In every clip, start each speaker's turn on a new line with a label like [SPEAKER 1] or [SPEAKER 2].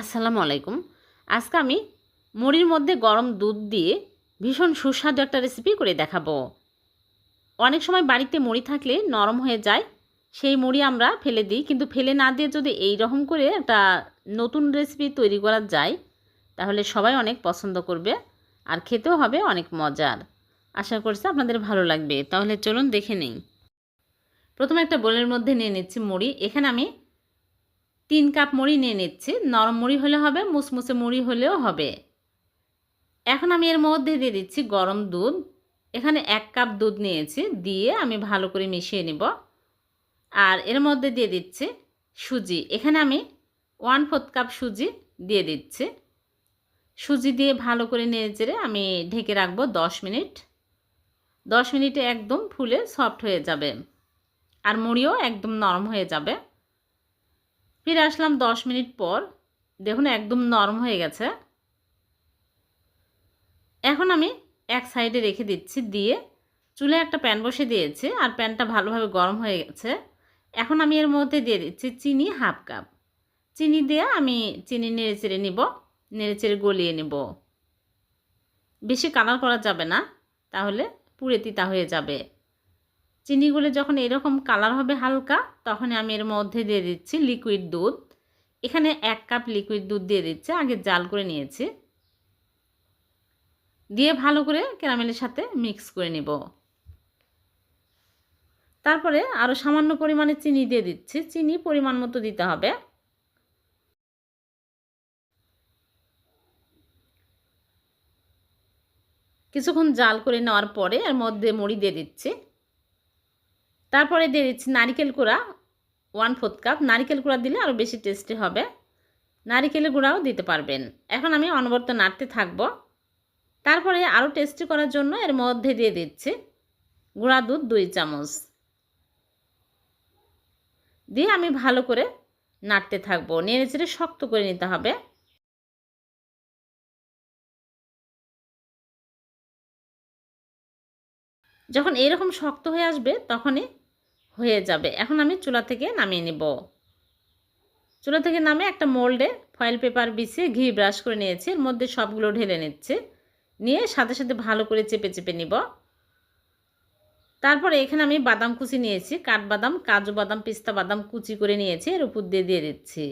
[SPEAKER 1] আসসালামু আলাইকুম। আজকে আমি মুড়ির মধ্যে গরম দুধ দিয়ে ভীষণ সুস্বাদু একটা রেসিপি করে দেখাবো। অনেক সময় বাড়িতে মুড়ি থাকলে নরম হয়ে যায়, সেই মুড়ি আমরা ফেলে দিই। কিন্তু ফেলে না দিয়ে যদি এই রকম করে একটা নতুন রেসিপি তৈরি করা যায়, তাহলে সবাই অনেক পছন্দ করবে আর খেতেও হবে অনেক মজার। আশা করছি আপনাদের ভালো লাগবে। তাহলে চলুন দেখে নেই। প্রথমে একটা বোলের মধ্যে নিয়ে নিচ্ছি মুড়ি। এখানে আমি তিন কাপ মুড়ি নিয়ে নিচ্ছি। নরম মুড়ি হলে হবে, মুসমুসে মুড়ি হলেও হবে। এখন আমি এর মধ্যে দিয়ে দিচ্ছি গরম দুধ। এখানে এক কাপ দুধ নিয়েছি, দিয়ে আমি ভালো করে মিশিয়ে নিব। আর এর মধ্যে দিয়ে দিচ্ছি সুজি। এখানে আমি ওয়ান ফোর্থ কাপ সুজি দিয়ে দিচ্ছি। সুজি দিয়ে ভালো করে নেড়ে চেড়ে আমি ঢেকে রাখব দশ মিনিট। দশ মিনিটে একদম ফুলে সফট হয়ে যাবে। আর মুড়িও একদম নরম হয়ে যাবে। ফিরে আসলাম দশ মিনিট পর। দেখুন, একদম নরম হয়ে গেছে। এখন আমি এক সাইডে রেখে দিচ্ছি, দিয়ে চুলে একটা প্যান বসে দিয়েছি, আর প্যানটা ভালোভাবে গরম হয়ে গেছে। এখন আমি এর মধ্যে দিয়ে দিচ্ছি চিনি হাফ কাপ। চিনি দিয়ে আমি চিনি নেড়ে চেড়ে নিব নেড়ে চেড়ে গলিয়ে নেব। বেশি কালার করা যাবে না, তাহলে পুড়ে তিতা হয়ে যাবে। চিনিগুলো যখন এরকম কালার হবে হালকা তখন আমি এর মধ্যে দিয়ে দিচ্ছি লিকুইড দুধ। এখানে এক কাপ লিকুইড দুধ দিয়ে দিচ্ছি, আগে জাল করে নিয়েছি। দিয়ে ভালো করে ক্যারামেলের সাথে মিক্স করে নেব। তারপরে আরও সামান্য পরিমাণে চিনি দিয়ে দিচ্ছি, চিনি পরিমাণ মতো দিতে হবে। কিছুক্ষণ জাল করে নেওয়ার পরে এর মধ্যে মুড়ি দিয়ে দিচ্ছি। তারপরে দিয়ে দিচ্ছি নারিকেল কুড়া ওয়ান ফোর্থ কাপ নারিকেল গুঁড়া দিলে আরও বেশি টেস্টি হবে। নারিকেলের গুঁড়াও দিতে পারবেন। এখন আমি অনবরত নাড়তে থাকব। তারপরে আরও টেস্টি করার জন্য এর মধ্যে দিয়ে দিচ্ছি গুঁড়া দুধ দুই চামচ। দিয়ে আমি ভালো করে নাড়তে থাকব। নেড়ে চেড়ে শক্ত করে নিতে হবে। যখন এরকম শক্ত হয়ে আসবে তখনই হয়ে যাবে। এখন আমি চুলা থেকে নামিয়ে নেব। চুলা থেকে নামে একটা মোল্ডে ফয়েল পেপার বিছিয়ে ঘি ব্রাশ করে নিয়েছি। এর মধ্যে সবগুলো ঢেলে নিচ্ছে। নিয়ে সাথে সাথে ভালো করে চেপে চেপে নিব। তারপরে এখানে আমি বাদাম কুচি নিয়েছি। কাঠবাদাম কাজু বাদাম, পিস্তা বাদাম কুচি করে নিয়েছি। এর উপর দিয়ে দিয়ে দিচ্ছি।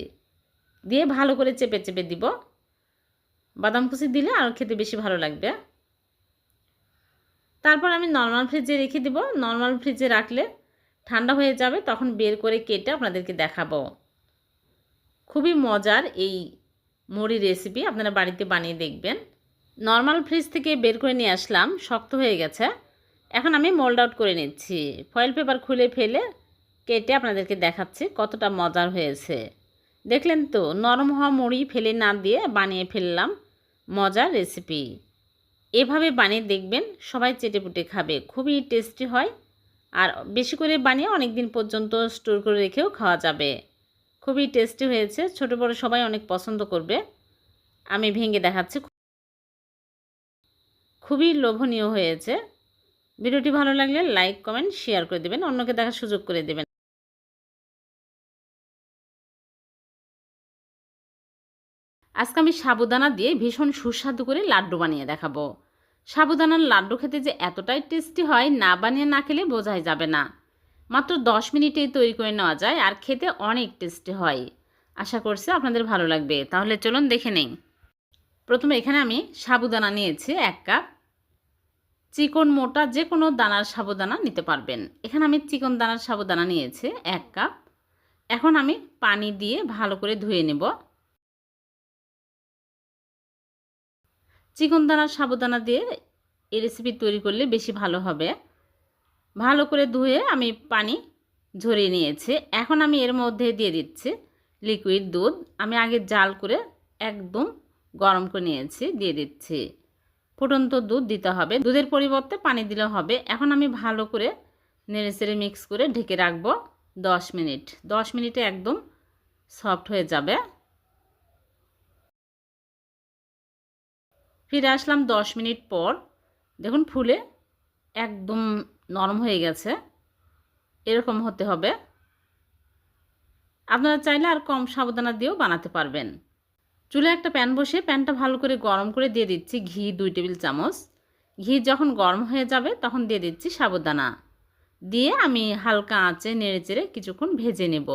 [SPEAKER 1] দিয়ে ভালো করে চেপে চেপে দিব। বাদাম কুচি দিলে আরও খেতে বেশি ভালো লাগবে। তারপর আমি নর্মাল ফ্রিজে রেখে দিব। নর্মাল ফ্রিজে রাখলে ঠান্ডা হয়ে যাবে, তখন বের করে কেটে আপনাদেরকে দেখাবো। খুবই মজার এই মুড়ি রেসিপি আপনারা বাড়িতে বানিয়ে দেখবেন। নর্মাল ফ্রিজ থেকে বের করে নিয়ে আসলাম, শক্ত হয়ে গেছে। এখন আমি মোল্ড আউট করে নিচ্ছি। ফয়েল পেপার খুলে ফেলে কেটে আপনাদেরকে দেখাচ্ছি কতটা মজার হয়েছে। দেখলেন তো, নরম হওয়া মুড়ি ফেলে না দিয়ে বানিয়ে ফেললাম মজার রেসিপি এভাবে বানিয়ে দেখবেন, সবাই চেটেপুটে খাবে, খুবই টেস্টি হয়। আর বেশি করে বানিয়ে অনেক দিন পর্যন্ত স্টোর করে রেখেও খাওয়া যাবে। খুবই টেস্টি হয়েছে। ছোট বড় সবাই অনেক পছন্দ করবে। আমি ভেঙে দেখাচ্ছি। খুবই লোভনীয় হয়েছে। ভিডিওটি ভালো লাগলে লাইক, কমেন্ট, শেয়ার করে দেবেন। অন্যকে দেখার সুযোগ করে দেবেন। আজকে আমি সাবুদানা দিয়ে ভীষণ সুস্বাদু করে লাড্ডু বানিয়ে দেখাবো। সাবুদানার লাড্ডু খেতে যে এতটাই টেস্টি হয়, না বানিয়ে না খেলে বোঝাই যাবে না। মাত্র দশ মিনিটেই তৈরি করে নেওয়া যায় আর খেতে অনেক টেস্টি হয়। আশা করছি আপনাদের ভালো লাগবে। তাহলে চলুন দেখে নেই। প্রথমে এখানে আমি সাবুদানা নিয়েছি এক কাপ। চিকন মোটা যে কোনো দানার সাবুদানা নিতে পারবেন। এখানে আমি চিকন দানার সাবুদানা নিয়েছি এক কাপ। এখন আমি পানি দিয়ে ভালো করে ধুয়ে নেব। চিকন দানার সাবুদানা দিয়ে এই রেসিপি তৈরি করলে বেশি ভালো হবে। ভালো করে ধুয়ে আমি পানি ঝরিয়ে নিয়েছি। এখন আমি এর মধ্যে দিয়ে দিচ্ছি লিকুইড দুধ। আমি আগে জাল করে একদম গরম করে নিয়েছি, দিয়ে দিচ্ছি। ফুটন্ত দুধ দিতে হবে। দুধের পরিবর্তে পানি দিলে হবে। এখন আমি ভালো করে নেড়ে চেড়ে মিক্স করে ঢেকে রাখব দশ মিনিট। দশ মিনিটে একদম সফট হয়ে যাবে। ফিরে আসলাম দশ মিনিট পর। দেখুন, ফুলে একদম নরম হয়ে গেছে। এরকম হতে হবে। আপনারা চাইলে আর কম সাবধানা দিয়েও বানাতে পারবেন। চুলে একটা প্যান বসে প্যানটা ভালো করে গরম করে দিয়ে দিচ্ছি ঘি দুই টেবিল চামচ। ঘি যখন গরম হয়ে যাবে, তখন দিয়ে দিচ্ছি সাবুদানা। দিয়ে আমি হালকা আঁচে নেড়ে চেড়ে কিছুক্ষণ ভেজে নেব।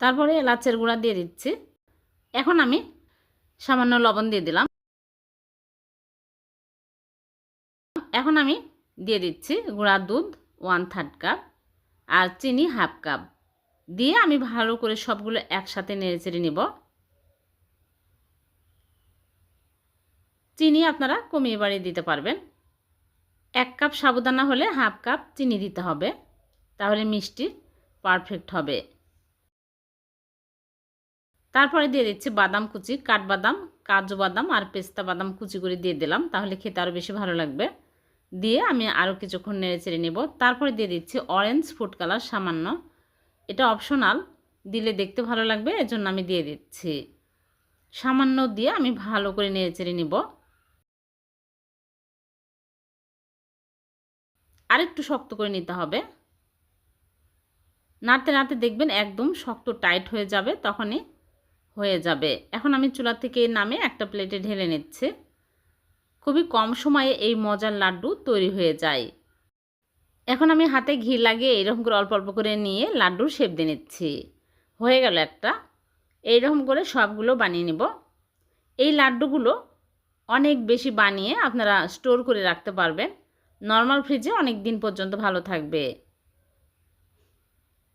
[SPEAKER 1] তারপরে এলাচের গুঁড়া দিয়ে দিচ্ছি। এখন আমি সামান্য লবণ দিয়ে দিলাম। এখন আমি দিয়ে দিচ্ছি গুঁড়া দুধ ওয়ান থার্ড কাপ আর চিনি হাফ কাপ দিয়ে আমি ভালো করে সবগুলো একসাথে নেড়ে চেড়ে নেব। চিনি আপনারা কমিয়ে বাড়িয়ে দিতে পারবেন। এক কাপ সাবুদানা হলে হাফ কাপ চিনি দিতে হবে। তাহলে মিষ্টি পারফেক্ট হবে। তারপরে দিয়ে দিচ্ছি বাদাম কুচি, কাঠবাদাম কাজু বাদাম আর পেস্তা বাদাম কুচি করে দিয়ে দিলাম, তাহলে খেতে আরও বেশি ভালো লাগবে। দিয়ে আমি আরও কিছুক্ষণ নেড়ে চেড়ে নেব। তারপরে দিয়ে দিচ্ছি অরেঞ্জ ফুড কালার সামান্য। এটা অপশনাল দিলে দেখতে ভালো লাগবে, এজন্য আমি দিয়ে দিচ্ছি। সামান্য দিয়ে আমি ভালো করে নেড়ে চেড়ে নিব। আরেকটু শক্ত করে নিতে হবে। নাড়তে নাড়তে দেখবেন একদম শক্ত টাইট হয়ে যাবে, তখনই হয়ে যাবে। এখন আমি চুলা থেকে নামে একটা প্লেটে ঢেলে নিচ্ছি। খুবই কম সময়ে এই মজার লাড্ডু তৈরি হয়ে যায়। এখন আমি হাতে ঘি লাগিয়ে এইরকম করে অল্প অল্প করে নিয়ে লাড্ডুর শেপ দিয়ে নিচ্ছি। হয়ে গেল একটা। এইরকম করে সবগুলো বানিয়ে নেব। এই লাড্ডুগুলো অনেক বেশি বানিয়ে আপনারা স্টোর করে রাখতে পারবেন। নর্মাল ফ্রিজে অনেক দিন পর্যন্ত ভালো থাকবে।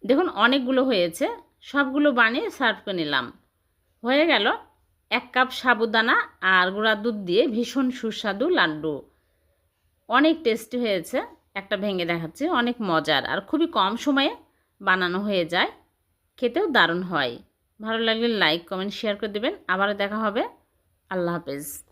[SPEAKER 1] দেখুন, অনেকগুলো হয়েছে। সবগুলো বানিয়ে সার্ভ করে নিলাম। হয়ে গেল এক কাপ সাবুদানা আর গুঁড়া দুধ দিয়ে ভীষণ সুস্বাদু লাড্ডু। অনেক টেস্টি হয়েছে, একটা ভেঙে দেখাচ্ছে, অনেক মজার আর খুবই কম সময়ে বানানো হয়ে যায়, খেতেও দারুণ হয়। ভালো লাগলে লাইক কমেন্ট শেয়ার করে দেবেন। আবারও দেখা হবে। আল্লাহ হাফেজ।